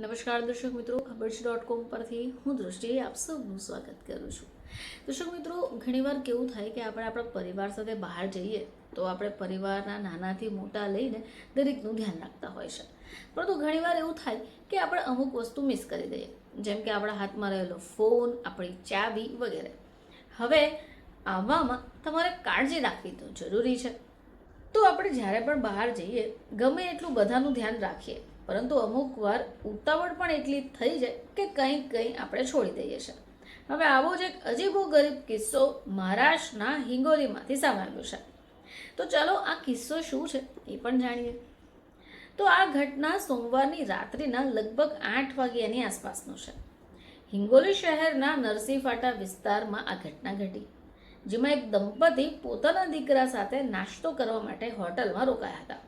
નમસ્કાર દર્શક મિત્રો ખબર છે ડોટ કોમ પરથી હું દૃષ્ટિએ આપ સૌનું સ્વાગત કરું છું. દર્શક મિત્રો, ઘણીવાર કેવું થાય કે આપણે આપણા પરિવાર સાથે બહાર જઈએ તો આપણે પરિવારના નાનાથી મોટા લઈને દરેકનું ધ્યાન રાખતા હોય છે. પરંતુ ઘણીવાર એવું થાય કે આપણે અમુક વસ્તુ મિસ કરી દઈએ, જેમ કે આપણા હાથમાં રહેલો ફોન આપણી ચાવી વગેરે. હવે આવામાં તમારે કાળજી રાખવી તો જરૂરી છે. તો આપણે જ્યારે પણ બહાર જઈએ, ગમે એટલું બધાનું ધ્યાન રાખીએ. પરંતુ અમુક વાર ઉતાવળ પણ એટલી થઈ જાય કે કંઈ કંઈ આપણે છોડી દઈએ છીએ. હવે આવો જ એક અજીબો ગરીબ કિસ્સો મહારાષ્ટ્રના હિંગોલીમાંથી આવ્યો છે. તો ચાલો આ કિસ્સો શું છે એ પણ જાણીએ. તો આ ઘટના સોમવારની રાત્રિના લગભગ આઠ વાગ્યાની આસપાસનો છે. હિંગોલી શહેરના નરસિંહફાટા વિસ્તારમાં આ ઘટના ઘટી, જેમાં એક દંપતી પોતાના દીકરા સાથે નાસ્તો કરવા માટે હોટલમાં રોકાયા હતા.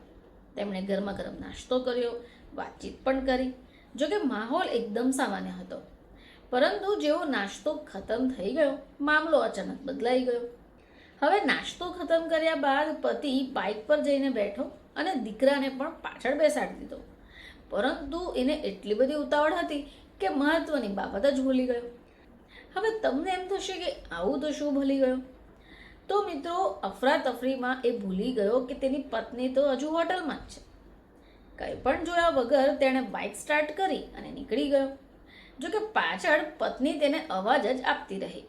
તેમણે ગરમા ગરમ નાસ્તો કર્યો વાતચીત પણ કરી. જોકે માહોલ એકદમ સામાન્ય હતો. પરંતુ જેવો નાસ્તો ખતમ થઈ ગયો, મામલો અચાનક બદલાઈ ગયો. હવે નાસ્તો ખતમ કર્યા બાદ પતિ બાઇક પર જઈને બેઠો અને દીકરાને પણ પાછળ બેસાડી દીધો. પરંતુ એને એટલી બધી ઉતાવળ હતી કે મહત્ત્વની બાબત જ ભૂલી ગયો. હવે તમને એમ થશે કે આવું તો શું ભૂલી ગયો? તો મિત્રો, અફરાતફરીમાં એ ભૂલી ગયો કે તેની પત્ની તો હજુ હોટલમાં જ છે. કંઈ પણ જોયા વગર તેણે બાઇક સ્ટાર્ટ કરી અને નીકળી ગયો. જો કે પાછળ પત્ની તેને અવાજ જ આપતી રહી.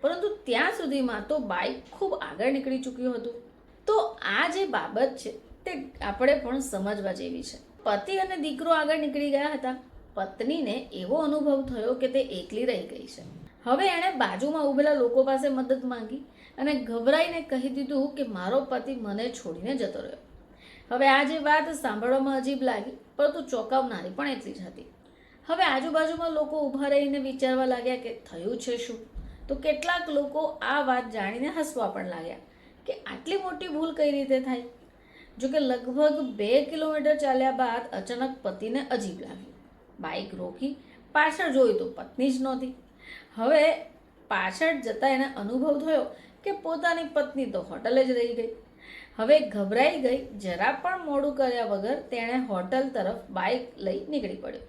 પરંતુ ત્યાં સુધીમાં તો બાઇક ખૂબ આગળ નીકળી ચૂક્યું હતું. તો આ જે બાબત છે તે આપણે પણ સમજવા જેવી છે. પતિ અને દીકરો આગળ નીકળી ગયા હતા. પત્નીને એવો અનુભવ થયો કે તે એકલી રહી ગઈ છે. હવે એણે બાજુમાં ઊભેલા લોકો પાસે મદદ માંગી અને ગભરાઈને કહી દીધું કે મારો પતિ મને છોડીને જતો રહ્યો. હવે આ જે વાત સાંભળવામાં અજીબ લાગી, પરંતુ ચોંકાવનારી પણ એટલી જ હતી. હવે આજુબાજુમાં લોકો ઊભા રહીને વિચારવા લાગ્યા કે થયું છે શું? તો કેટલાક લોકો આ વાત જાણીને હસવા પણ લાગ્યા કે આટલી મોટી ભૂલ કઈ રીતે થાય? જો કે લગભગ બે કિલોમીટર ચાલ્યા બાદ અચાનક પતિને અજીબ લાગ્યું. બાઇક રોકી પાછળ જોયું તો પત્ની જ નહોતી. હવે પાછળ જતાં એને અનુભવ થયો કે પોતાની પત્ની તો હોટલે જ રહી ગઈ. હવે ગભરાઈ ગઈ, જરા પણ મોડું કર્યા વગર તેણે હોટલ તરફ બાઇક લઈ નીકળી પડ્યો.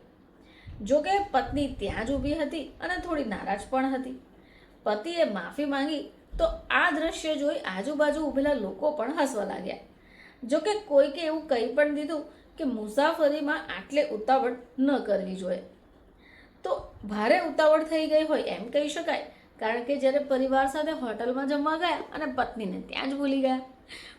જોકે પત્ની ત્યાં જ ઊભી હતી અને થોડી નારાજ પણ હતી. પતિએ માફી માંગી તો આ દ્રશ્ય જોઈ આજુબાજુ ઊભેલા લોકો પણ હસવા લાગ્યા. જોકે કોઈકે એવું કહી પણ દીધું કે મુસાફરીમાં આટલે ઉતાવળ ન કરવી જોઈએ. તો ભારે ઉતાવળ થઈ ગઈ હોય એમ કહી શકાય, કારણ કે જ્યારે પરિવાર સાથે હોટલમાં જમવા ગયા અને પત્નીને ત્યાં જ ભૂલી ગયા.